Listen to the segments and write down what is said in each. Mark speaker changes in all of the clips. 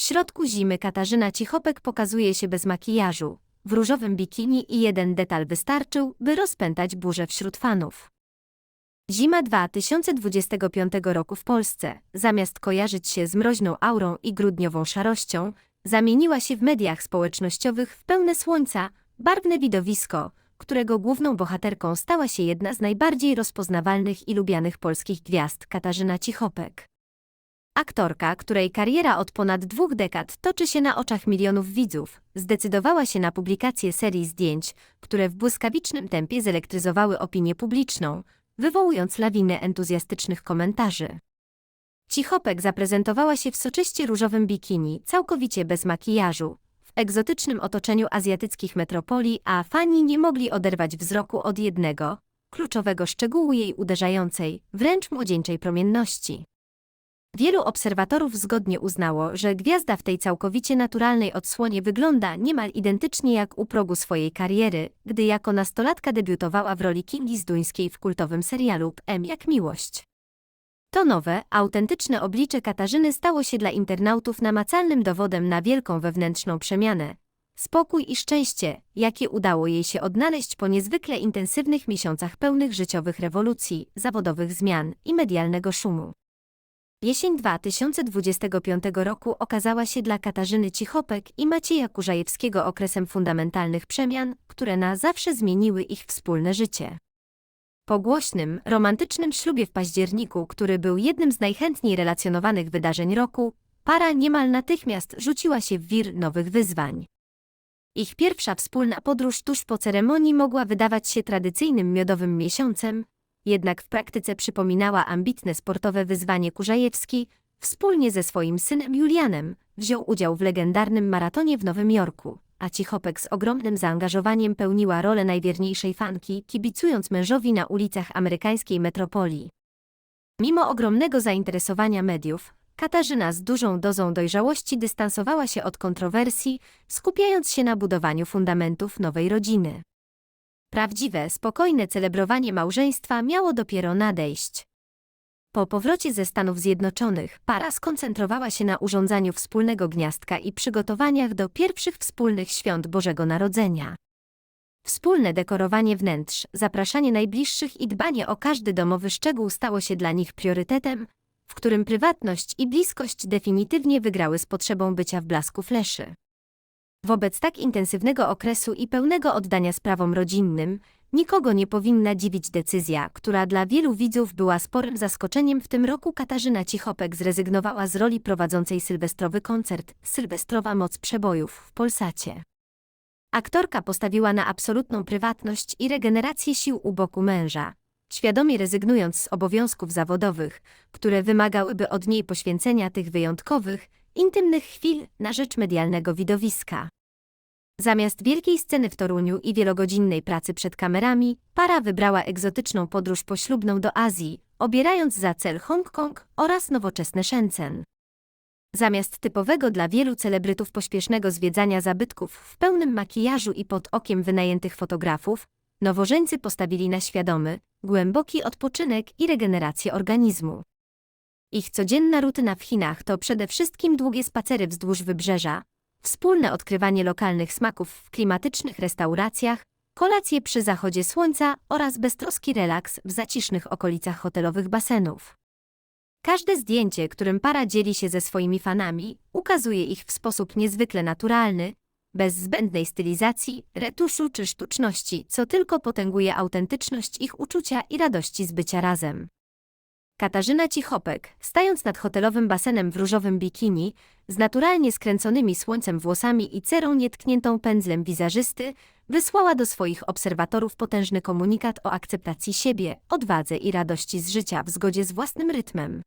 Speaker 1: W środku zimy Katarzyna Cichopek pokazuje się bez makijażu, w różowym bikini i jeden detal wystarczył, by rozpętać burzę wśród fanów. Zima 2025 roku w Polsce, zamiast kojarzyć się z mroźną aurą i grudniową szarością, zamieniła się w mediach społecznościowych w pełne słońca, barwne widowisko, którego główną bohaterką stała się jedna z najbardziej rozpoznawalnych i lubianych polskich gwiazd Katarzyna Cichopek. Aktorka, której kariera od ponad dwóch dekad toczy się na oczach milionów widzów, zdecydowała się na publikację serii zdjęć, które w błyskawicznym tempie zelektryzowały opinię publiczną, wywołując lawinę entuzjastycznych komentarzy. Cichopek zaprezentowała się w soczyście różowym bikini, całkowicie bez makijażu, w egzotycznym otoczeniu azjatyckich metropolii, a fani nie mogli oderwać wzroku od jednego, kluczowego szczegółu jej uderzającej, wręcz młodzieńczej promienności. Wielu obserwatorów zgodnie uznało, że gwiazda w tej całkowicie naturalnej odsłonie wygląda niemal identycznie jak u progu swojej kariery, gdy jako nastolatka debiutowała w roli Kingi Zduńskiej w kultowym serialu M jak miłość. To nowe, autentyczne oblicze Katarzyny stało się dla internautów namacalnym dowodem na wielką wewnętrzną przemianę, spokój i szczęście, jakie udało jej się odnaleźć po niezwykle intensywnych miesiącach pełnych życiowych rewolucji, zawodowych zmian i medialnego szumu. Jesień 2025 roku okazała się dla Katarzyny Cichopek i Macieja Kurzajewskiego okresem fundamentalnych przemian, które na zawsze zmieniły ich wspólne życie. Po głośnym, romantycznym ślubie w październiku, który był jednym z najchętniej relacjonowanych wydarzeń roku, para niemal natychmiast rzuciła się w wir nowych wyzwań. Ich pierwsza wspólna podróż tuż po ceremonii mogła wydawać się tradycyjnym miodowym miesiącem, jednak w praktyce przypominała ambitne sportowe wyzwanie Kurzajewski, wspólnie ze swoim synem Julianem, wziął udział w legendarnym maratonie w Nowym Jorku, a Cichopek z ogromnym zaangażowaniem pełniła rolę najwierniejszej fanki, kibicując mężowi na ulicach amerykańskiej metropolii. Mimo ogromnego zainteresowania mediów, Katarzyna z dużą dozą dojrzałości dystansowała się od kontrowersji, skupiając się na budowaniu fundamentów nowej rodziny. Prawdziwe, spokojne celebrowanie małżeństwa miało dopiero nadejść. Po powrocie ze Stanów Zjednoczonych para skoncentrowała się na urządzaniu wspólnego gniazdka i przygotowaniach do pierwszych wspólnych świąt Bożego Narodzenia. Wspólne dekorowanie wnętrz, zapraszanie najbliższych i dbanie o każdy domowy szczegół stało się dla nich priorytetem, w którym prywatność i bliskość definitywnie wygrały z potrzebą bycia w blasku fleszy. Wobec tak intensywnego okresu i pełnego oddania sprawom rodzinnym, nikogo nie powinna dziwić decyzja, która dla wielu widzów była sporym zaskoczeniem w tym roku Katarzyna Cichopek zrezygnowała z roli prowadzącej sylwestrowy koncert Sylwestrowa Moc Przebojów w Polsacie. Aktorka postawiła na absolutną prywatność i regenerację sił u boku męża, świadomie rezygnując z obowiązków zawodowych, które wymagałyby od niej poświęcenia tych wyjątkowych, intymnych chwil na rzecz medialnego widowiska. Zamiast wielkiej sceny w Toruniu i wielogodzinnej pracy przed kamerami, para wybrała egzotyczną podróż poślubną do Azji, obierając za cel Hongkong oraz nowoczesny Shenzhen. Zamiast typowego dla wielu celebrytów pośpiesznego zwiedzania zabytków w pełnym makijażu i pod okiem wynajętych fotografów, nowożeńcy postawili na świadomy, głęboki odpoczynek i regenerację organizmu. Ich codzienna rutyna w Chinach to przede wszystkim długie spacery wzdłuż wybrzeża, wspólne odkrywanie lokalnych smaków w klimatycznych restauracjach, kolacje przy zachodzie słońca oraz beztroski relaks w zacisznych okolicach hotelowych basenów. Każde zdjęcie, którym para dzieli się ze swoimi fanami, ukazuje ich w sposób niezwykle naturalny, bez zbędnej stylizacji, retuszu czy sztuczności, co tylko potęguje autentyczność ich uczucia i radości z bycia razem. Katarzyna Cichopek, stając nad hotelowym basenem w różowym bikini, z naturalnie skręconymi słońcem włosami i cerą nietkniętą pędzlem wizerzysty, wysłała do swoich obserwatorów potężny komunikat o akceptacji siebie, odwadze i radości z życia w zgodzie z własnym rytmem.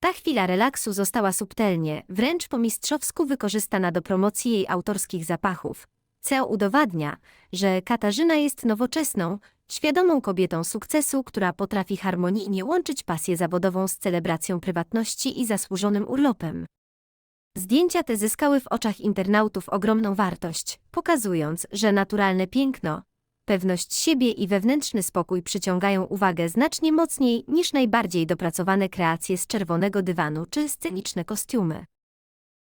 Speaker 1: Ta chwila relaksu została subtelnie, wręcz po mistrzowsku wykorzystana do promocji jej autorskich zapachów, co udowadnia, że Katarzyna jest nowoczesną, świadomą kobietą sukcesu, która potrafi harmonijnie łączyć pasję zawodową z celebracją prywatności i zasłużonym urlopem. Zdjęcia te zyskały w oczach internautów ogromną wartość, pokazując, że naturalne piękno, pewność siebie i wewnętrzny spokój przyciągają uwagę znacznie mocniej niż najbardziej dopracowane kreacje z czerwonego dywanu czy sceniczne kostiumy.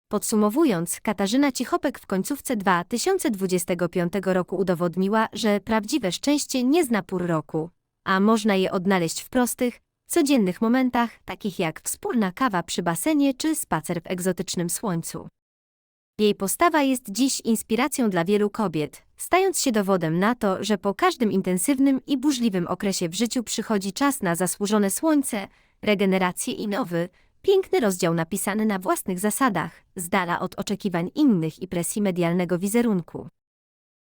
Speaker 1: Podsumowując, Katarzyna Cichopek w końcówce 2025 roku udowodniła, że prawdziwe szczęście nie zna pór roku, a można je odnaleźć w prostych, codziennych momentach, takich jak wspólna kawa przy basenie czy spacer w egzotycznym słońcu. Jej postawa jest dziś inspiracją dla wielu kobiet, stając się dowodem na to, że po każdym intensywnym i burzliwym okresie w życiu przychodzi czas na zasłużone słońce, regenerację i nowy, piękny rozdział napisany na własnych zasadach, z dala od oczekiwań innych i presji medialnego wizerunku.